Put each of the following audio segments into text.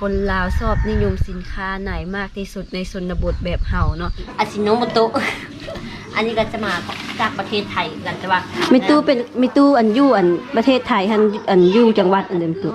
คนลาวชอบนิยมสินค้าไหนมากที่สุดในชนบทแบบเฮาเนาะอาซิโนโมโตะ อันนี้ก็จะมาจากประเทศไทยกันแต่ว่าไม่ตู้เป็นไม่ตู้อันอยู่อันประเทศไทยหันอันอยู่จังหวัดอันเดิมตู้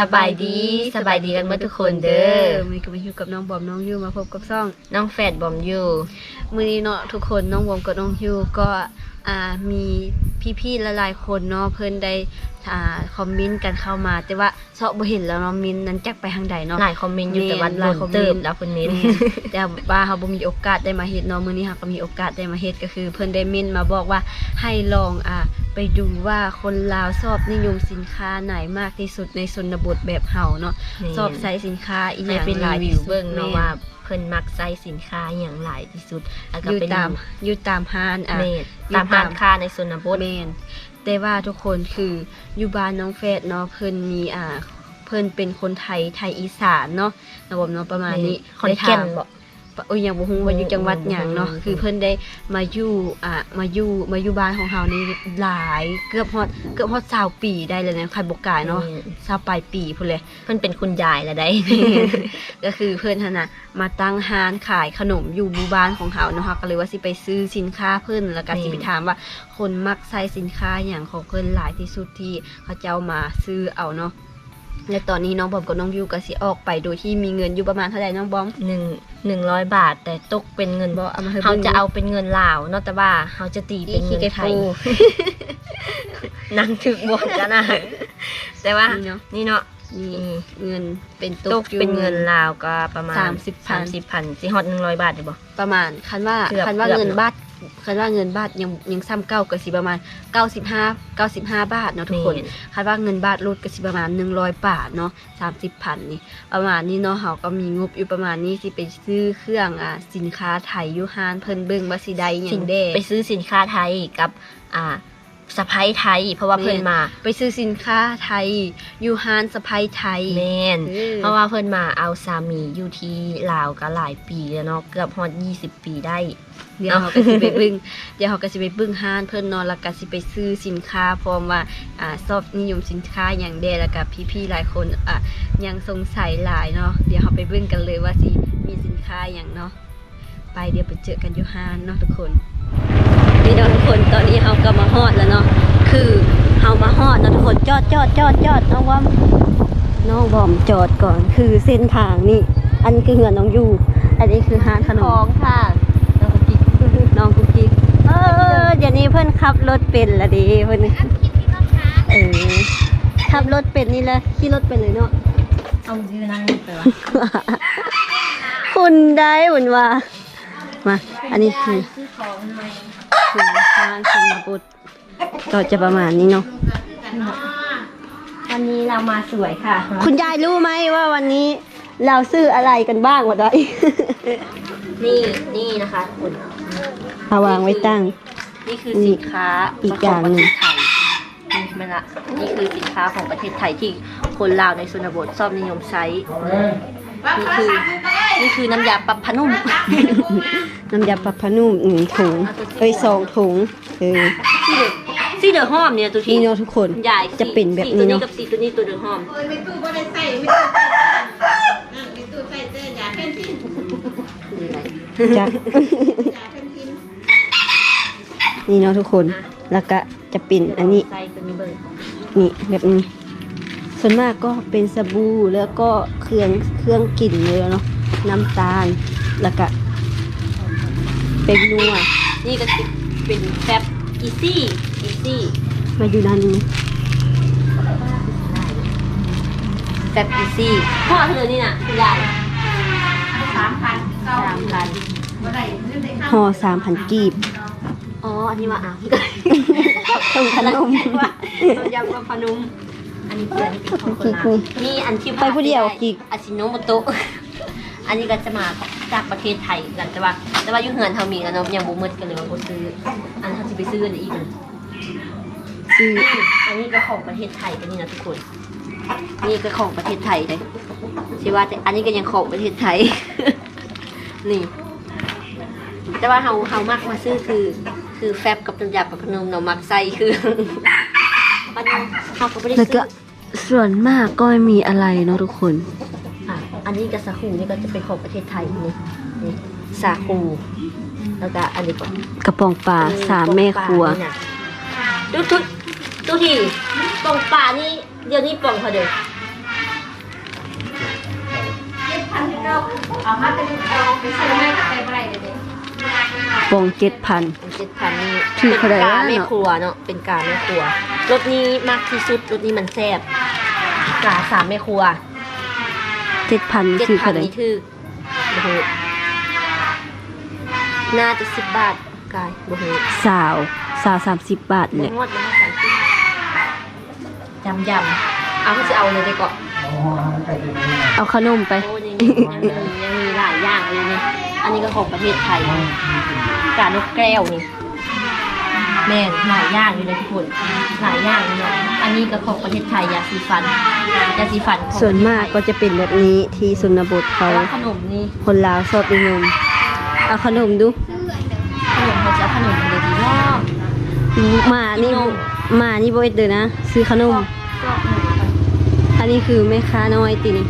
สบายดีสบายดีกันเมื่อทุกคนเด้อมือก็มาอยู่กับน้องบอมน้องยูมาพบกับซ่อง น้องแฟดบอมอยู่มือนี้เนาะทุกคนน้องบอมกับน้องยูก็อ่ามีพี่ๆหลายๆคนเนาะเพิ่นได้ อ่าคอมเมนต์กันเข้ามา แต่ว่าเซาะบ่เห็นแล้วเนาะมินนั้นจักไปทางใดเนาะหลายคอมเมนต์อยู่แต่วันหลลายนคอมเมนต์เติมแล้วคนนี้แต่ว่าเขาบ่มีโอกาสได้มาเฮ็ดเนาะมื้อนี้เราก็มีโอกาสได้มาเฮ็ดก็คือ เพิ่นได้เม่นมาบอกว่าให้ลองอ่าไปดูว่าคนลาวชอบนิยมสินค้าไหนมากที่สุดในชนบทแบบเฮาเนาะชอบใช้สินค้าอีหให้ยังเป็นหลารียวิที่วสุดเบิ่งเนาะแม่ว่าเพิ่นมักใส่สินค้าอย่างหลายที่สุดแล้วก็อยู่เป็นตามอยู่ตามห้านอะเมดตามอยู่ตามร้านค้าในโซนบทแม่น แต่ว่าทุกคนคืออยู่บ้านน้องแฟดเนาะเพิ่นมีอ่าเพิ่นเป็นคนไทยไทยอีสานเนาะระบบเนาะประมาณนี้คอนแก่นได้ถามบ่ โอ้ยยังบ่ฮู้ว่าอยู่จังหวัดหยังเนาะอืมคือเพิ่นได้มาอยู่อะมาอยู่มาอยู่บ้านของเฮานี่หลายเกือบฮอดเกือบฮอด20ปีได้เลยนะใครบ่กล้ายเนาะ20ปลายปีพุ่นเลยเพิ่นเป็นคุณยายแล้วได้ ก็คือเพิ่นหั่นน่ะมาตั้งร้านขายขนมอยู่หมู่บ้านของเฮาเนาะค่ะก็เลยว่าสิไปซื้อสินค้าเพิ่นแล้วก็สิไปถามว่าคนมักใช้สินค้าหยังของเพิ่นหลายที่สุดที่เขาเจ้ามาซื้อเอาเนาะ และตอนนี้น้องบอมกับน้องยูก็สิออกไปโดยที่มีเงินอยู่ประมาณเท่าไหร่น้องบอม หนึ่งหนึ่งร้อยบาท แต่ตกเป็นเงินบ่เอามาให้เขาบิ่งจะเอาเป็นเงินลาวเนาะแต่ว่าเขาจะตีเป็นเงินไทยนั่งถึกบนกันนะแต่ว่านี่เนาะนี่เนาะนี่อืมเงินเป็นตตกกอยู่ เป็นเงินลาวก็ประมาณสามสิบพันสามสิบพันสิฮอตหนึ่งร้อยบาทได้บ่ ประมาณคันว่าเกือบคันว่าเกือบ เงินบาท คันว่าเงินบาทยังยังซ้ำเก้าก็สิประมาณ 95 95 บาทเนาะทุกคนแม่นคันว่าเงินบาทลดก็สิประมาณ 100 บาทเนาะ30พันนี่ประมาณนี้เนาะเฮาก็มีงบอยู่ประมาณนี้สิไปซื้อเครื่องอ่าสินค้าไทยอยู่ห้านเพิ่นเบิ่งว่าสิได้หยังแด้ไปซื้อสินค้าไทยกับอ่า สะพ้ายไทย เพราะว่าแม่นเพิ่นมา ไปซื้อสินค้าไทย อยู่ห้านสะพายไทยแม่นเออเพราะว่าเพิ่นมาเอาสามีอยู่ที่ลาวก็หลายปีแล้วเนาะเกือบฮอด20 ปีได้ เดี๋ยวเขาก็สิไปเบึ้งเดี๋ยวเขาก็สิไปเบึ้งห้านเพิ่นเนอนแล้วก็สิไปซื้อสินค้าพร้อมว่าอ่าชอบนิยมสินค้าอย่างใดแล้วก็พี่ๆหลายคนอะยังสงสัยหลายเนาะเดี๋ยวเขาไปเบึ้งกันเลยว่าสิมีสินค้าอย่างเนาะไปเดี๋ยวไปเจอกันอยู่ห้านเนาะทุกคน นี่เนาะทุกคนตอนนี้เขาก็มาฮอดแล้วเนาะคือเฮามาฮอดเนาะทุกคนจอดจอดจอดจอดน้องว่าน้องบอมจอดก่อน คือเส้นทางนี่ อันคือเหือนน้องอยู่อันนี้คือห้านขนมค่ะน้องกุ๊กกิ๊กเออเดี๋ยวนี้เพื่อนขับรถเป็นละดิเพื่อนเออขับรถเป็นนี่แหละขี่รถเป็นเลยเนาะเอายืนนั่งไปวะคุณได้เหมือนว่ามา อันนี้คือ ซื้อของใหม่คือทางชนบทก็จะประมาณนี้เนาะวันนี้เรามาสวยค่ะ คุณยายรู้ไหมว่าวันนี้เราซื้ออะไรกันบ้างวะได้ นี่นี่นะคะคุณเอาวางไว้ตั้ง นี่คือสินค้าอีกอย่างหนึ่งของประเทศไทยนี่มันละนี่คือสินค้าของประเทศไทยที่คนลาวในชนบทชอบนิยมใช้นี่คือนี่คือน้ำยาปรับผ้านุ่ม น้ำยาปรับผ้านุ่มหนึ่งถุงเอ้ยสองถุงเออสีเดือหอมเนี่ยตัวที่นี่เนาะทุกคนใหญ่จะเป็นแบบสีนี้ตัวนี้เนาะกับสีตัวนี้ตัวเดือหอมเอ้ยไม่ตู้บ่ได้ใส่ไม่ตู้ใส่นั่นไม่ตู้ใส่เจอยาเพ่นพินคืออะไรจ้ะยาเพ่นพินนี่เนาะทุกคนแล้วก็จะเป็นอันนี้ใส่ตัวนี้เบิ่งนี่แบบนี้ส่วนมากก็เป็นสบู่แล้วก็เครื่องเครื่องกลิ่นเลยเนาะน้ำตาลแล้วก็ เป็นนัวนี่ก็จะเป็นแฟบอีซี่อีซี่มาอยู่ด้านนี้แฟบอีซี่พ่อเธอนี่น่ะคุณยายสามพันเก้าสามพันบ่ได้เงินได้ค่าห่อสามพันกีบ อ๋อ อันนี้ว่าอะต้มขนมต้มยำกับพนุมอันนี้คืออันนี้เป็นของคนลาวนี่นี่อันที่ไปผู้เดียวอีกอาซิโนโมโตะ อันนี้ก็จะมาจากประเทศไทยกันแต่ว่า แต่ว่าอยุ่งเหือนเขามีกันเนาะยังบ่หมืดกันเลยว่าบ่ซื้อ อันเขาจะไปซื้ออันนี้อีกอันซื้ออันนี้ก็ของประเทศไทยกันนี่นะทุกคน นี่ก็ของประเทศไทยเลยสิว่าแต่อันนี้ก็ยังของประเทศไทย นี่ แต่ว่าเฮาเฮามักมาซื้อคือ คือแฟบกับน้ำยาปลาพนมเนาะมักใส่คืออันนี้เฮาก็ไม่ได้แล้วซื้ก็อส่วนมากก็ไม่มีอะไรเนาะทุกคน อะอันนี้กับสาคูนี่ก็จะเป็นของประเทศไทยนี่นี่สาคูแล้วก็อันนี้ก่อนกระป๋องปลาสามแม่ครัวนี่น่ะดูทุกดูทีป่องป่านี่เดี๋ยวนี้ป่องเขาเดิมเจ็ดพันเก้าเอามาเป็นเอาไปซื้อให้กับไปอะไรเด็กปองเจ็ดพันเจ็ดพันนี่ถือเป็นเท่าไหร่กาวะแม่ครัวเนาะเป็นกาแม่ครัวรสนี้มากที่สุดรสนี้มันแซ่บกาสามแม่ครัว เจ็ดพันเจ็ดคือพัเท่านไหร่นี่ถือโอ้โหน่าจะสิบบาทกายโอ้โหสาวสาวสามสิบบาทหมเนี่ดยงวดยังไม่สั่งซื้อยำยำเอาก็จะเอาเลยดีกว่าเอาขนมไป โอ้ยังมียังมียังมีหลายอย่างเลยนี่อันนี้ก็ของประเทศไทยกานกแก้วนี่ แม่นหลายอย่างอยู่เลยทุกคนหลายอย่างเลยเนาะอันนี้ก็ของประเทศไทยยาสีฟันยาสีฟันของส่วนมากก็จะเป็นแบบนี้ที่สุนบทเขาแต่ว่าขนมนี่คนลาวชอบนิยมเอาขนมดูขนมเขาจะเอาขนมมันเลยดีเนาะมานี่ขนมมานี่บ่เอ็ดเด้อนะ ซื้อขนม ก็ขนมไปอันนี้คือแม่ค้าน้อยตินี่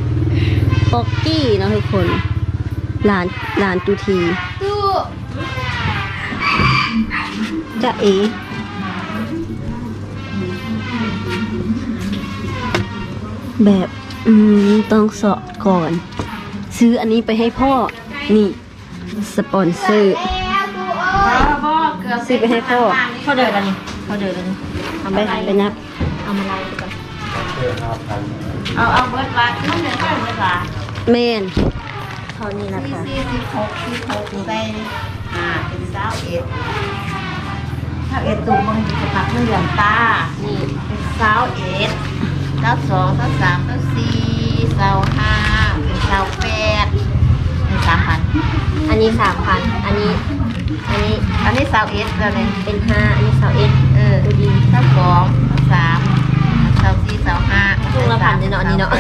ป๊อกกี้เนาะทุกคนร้านร้านตูที จะเอแบบอืมต้องเสาะก่อน ซื้ออันนี้ไปให้พ่อ นี่ สปอนเซอร์แล้วตู้โอ้เกือบซื้อไปให้พ่อเขาเดินกันนี่เขาเดินกันนี่เอาไปมาไล่ไปนับ เอามาไล่ไปก่อนเอาเอาเบิร์ดวัดน้องเดือดเบิร์ดวัดแม่นเท่านี้นะสี่คะสี่สิบหกสิบหกใส่อ่าเป็นสาวเอ็ด สาเอ็ดตุ่มมันจะปักเรื่องตา นี่เป็นสาวเอ็ดสาวสองสาวสามสาวสี่สาวห้าเป็นสาวแปดเป็นสามพันอันนี้สามพันอันนี้ อันนี้ อันนี้สาวเอ็ดแล้วเนี่ยเป็นห้าอันนี้สาวเอ็ดเออดูดีสาวสองสาวสามสาวสี่สาวห้าทุ่งละพันเนี่ยเนาะอันนี้เนาะ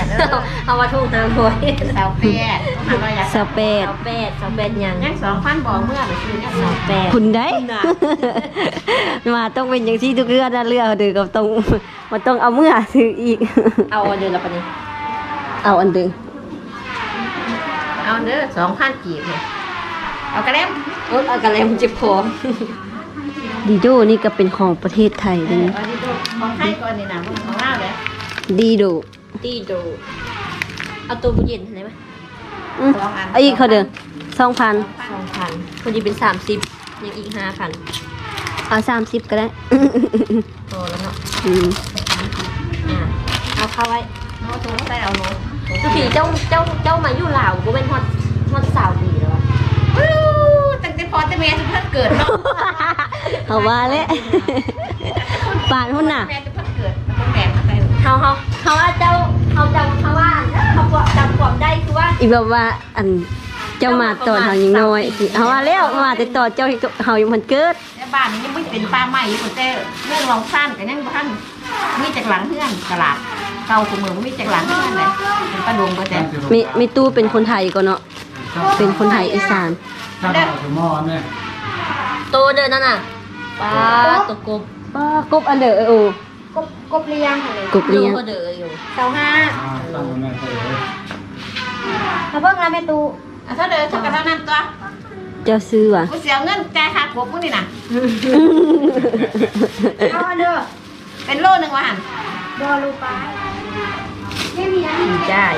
เอาว่าทุ่งเติมหวยสาวแปด ต้องหาว่าอยากสเปดสาวแปดสาวแปดยังยังสองพันบอกเมื่อไปซื้อยังสสาอวงแปดคุณได้คุณน่ะมาต้องเป็นอย่างที่ทุกเรื่องนะเรื่องเดือกับตรงมันต้องเอาเมื่อซื้ออีก เอาอันเดินละปะนี่เอาอันเดึงเอาเด้อสองพันกีบเลยเอากระเล่มโอ๊ยเอากระเลมจิบคอดีโดนี่ก็เป็นของประเทศไทยเอเลยอเอาที่ดูของให้ก่อนนี่นะพวกของเราเลยดีโดตีโดเอาตัวบุญเย็นเห็นไหม อืมเอาอีกเขาเดินสองพันสองพันคนดีเป็นสามสิบยังอีกห้าพันเอาสามสิบก็ได้พอแล้วเนาะอืมอ่าเอาเข้าไว้โน้ตถุงใส่เอาโน้ตทุกทีเจ้าเจ้าเจ้ามาอยู่ลาวก็เป็นฮอดฮอดสาวดีแล้ววะวู้ตั้งแต่พอแต่แม่จะเพิ่งเกิดเนาะเอาว่าแล้วปานหุ่นน่ะ แม่จะเพิ่งเกิดแล้วก็แม่มาใส่เฮาเฮาเฮาว่าเจ้า เฮาจำเขาว่าเขาบอกจำความได้คือว่าอีแบบว่าอันเจ้ามาตอนเฮายังน้อยสิเอาว่าแล้วมาแต่ตอนเจ้าเฮายังมันเกิดแต่บ้านนี้ยังไม่เป็นป้าใหม่อยู่แต่เรื่องรองสั้นกันยังบ้านมีจากหลังเพื่อนตลาดเก่าของเมืองมีจากหลังเพื่อนเลยเป็นป้าดงก็แต่มีมีตู้เป็นคนไทยก็เนาะเป็นคนไทยอีสานถ้าเราถึงหม้อเนี่ยโตเดินนั่นน่ะป้าตกกบป้ากบอันเด้อเออโอ กบกบเลี้ยงค่ะเลยกบเลี้ยงก็เดินอยู่เสาห้าอ่าตั้งไว้ในเตยถ้าเพิ่งรับแม่ตูอะถ้าเดินสักกระเท่านั้นตัวเจ้าซื้อว่ะกูเสียเงินจ่ายค่ากบมึงนี่นะเอาเด้อเป็นโลหนึ่งวะหันโลลูปลาไม่มีอะไรดีจ่าย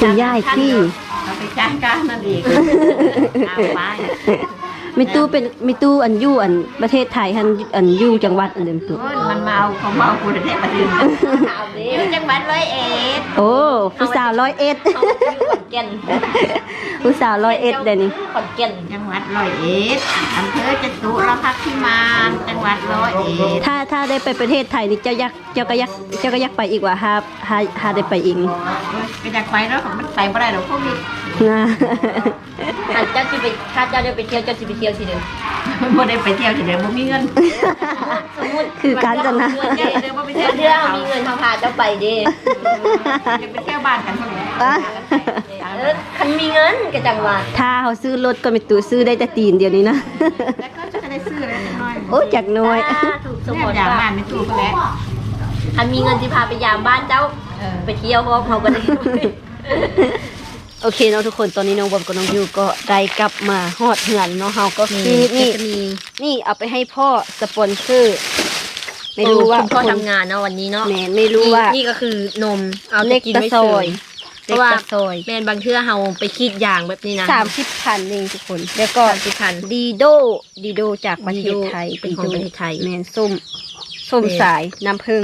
คุณย่ายที่เอาไปจ่ายกันนั่นเองเอาไป มีตู้เป็นมีตู้อันอยู่อันประเทศไทยอันอันอยู่จังหวัดอันเดิมตัวโอ้ยมันเมาเขาเมากูในเทพประเดินเอาเด้อยู่จังหวัดร้อยเอ็ดโอ้ผู้สาวร้อยเอ็ดเขาอยู่ขอนแก่นผู้สาวร้อยเอ็ดเดี๋ยวนี้ขอนแก่นจังหวัดร้อยเอ็ดอำเภอจตุรพักษ์พิมานจังหวัดร้อยเอ็ดถ้าถ้าได้ไปประเทศไทยนี่เจ้ายักเจ้าก็ยักเจ้าก็ยักไปอีกว่าฮาฮาฮาได้ไปอีกไปจากไปแล้วของมันไปบ่ได้หรอกพวกนี้นะ หันเจ้าสิไปถ้าเจ้าได้ไปเที่ยวเจ้าสิไปเที่ยวสิเด้อบ่ได้ไปเที่ยวที่ไหนบ่มีเงินสมมุติคือการจะนะเงินเด้อเด้อบ่ไปเที่ยวเด้อมีเงินเฮาพาเจ้าไปเด้จะไปเที่ยวบ้านกันเท่าไหร่อะ เออคันมีเงินก็จังว่าถ้าเขาซื้อรถก็ไม่ตู้ซื้อได้แต่ตีนเดียวนี้นะ แล้วก็จะได้ซื้ออะไรน้อยโอ้จากน้อยถูกสมเนี่ยบูรอย่างณ์บ้านไม่ตู้ก็แล้วคันมีเงินสิพาไปยามบ้านเจ้า เออไปเที่ยวพร้อมเฮาก็ได้ โอเคเนาะทุกคนตอนนี้น้องบอมกับน้องยูก็ได้กลับมาฮอดเหือนเนาะเฮาก็คือนี่จะมีนี่เอาไปให้พ่อสปอนเซอร์ไม่รู้ว่าคุณพ่อทำงานเนาะวันนี้เนาะแหมไม่รู้ว่านี่ก็คือนมเอาเล็เล็กกกินตะไว้ซเฉอยยเล็กตะซอยแม่นบางเทื่อเฮาไปคิดอย่างแบบนี้นะสามสิบพันเองทุกคนแล้วก็สามสิบพันดีโดดีโดจากประเทศไทยเป็นของประเทศไทยแมนส้มส้มแม่นสายน้ำผึ้ง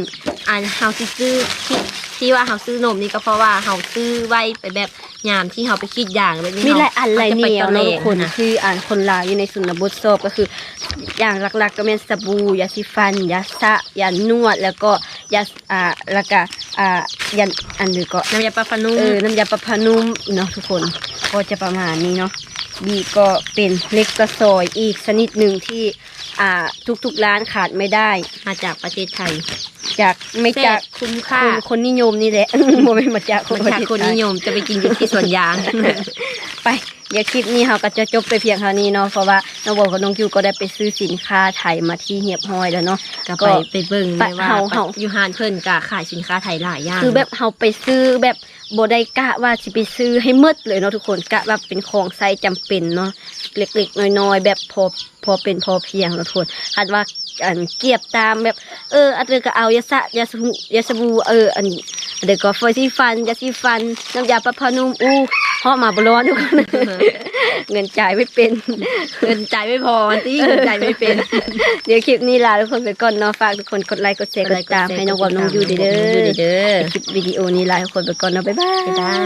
อันเฮาสิซื้อที่ ที่ว่าเฮาซื้อนมนี่ก็เพราะว่าเฮาซื้อไว้ไปแบบยามที่เฮาไปคิดอย่างแบบนี้มีเฮาหลายอันหลายจะเหไปนียวตะเนาะเลทุกคนนะคืออ่านคนลาวอยู่ในสุนบทสอบก็คือ อย่างหลักๆก็เป็นสบู่ยาสีฟันยาสระยานวดแล้วก็ยาอ่าแล้วก็อ่ายาอันหนึงก็น้ำยาปลาฟานุ่มเออน้ำยาประพานุ่มเนาะทุกคนก็จะประมาณนี้เนาะบีก็เป็นเล็กตะซอยอีกชนิดหนึ่งที่ อ่า ทุกๆร้านขาดไม่ได้ มาจากประเทศไทย จากไม่จากแซ่บคุ้มค่าคนคนนิยมนี่แหละโมไม่นมาจากคนมาจากคนนิยมจะไปกินอยู่ที่สวนยาง ไป เดี๋ยวคลิปนี้เราก็จะจบไปเพียงเท่านี้เนาะเพราะว่าน้องบอกกับน้องคิวก็ได้ไปซื้อสินค้าไทยมาที่เหียบห้อยแล้วเนาะก็ไปไปเบิ่งไปเลยว่าเฮาเฮาอยู่ฮานเพิ่นก็ขายสินค้าไทยหลายอย่างคือแบบเราไปซื้อแบบโบได้กะว่าสิไปซื้อให้หมืดเลยเนาะทุกคนกะแบบเป็นของใช้จำเป็นเนาะ เล็กๆน้อยๆแบบพอพอเป็นพอเพียงเนาะทุกคนคันว่าอันเกียบตามแบบ เอออันเดอก็เอายาสระยาสบู่ยาสบู่เอออันเดี๋ยวก็ฟอยซีฟันยาสีฟันน้ำยาปะพานุ่มอู้เพราะมาบร้อนทุกคนเงินจ่ายไม่เป็น เงินจ่ายไม่พอที่เงินจ่ายไม่เป็น เดี๋ยวคลิปนี้ลาทุกคนไปก่อนเนาะฝากทุกคนกดไลค์กดแชร์กดติดตามให้น้องวอมน้องยูเด้อเด้อคลิปวิดีโอนี้ลาทุกคนไปก่อนเนาะบ๊ายบายบ๊ายบาย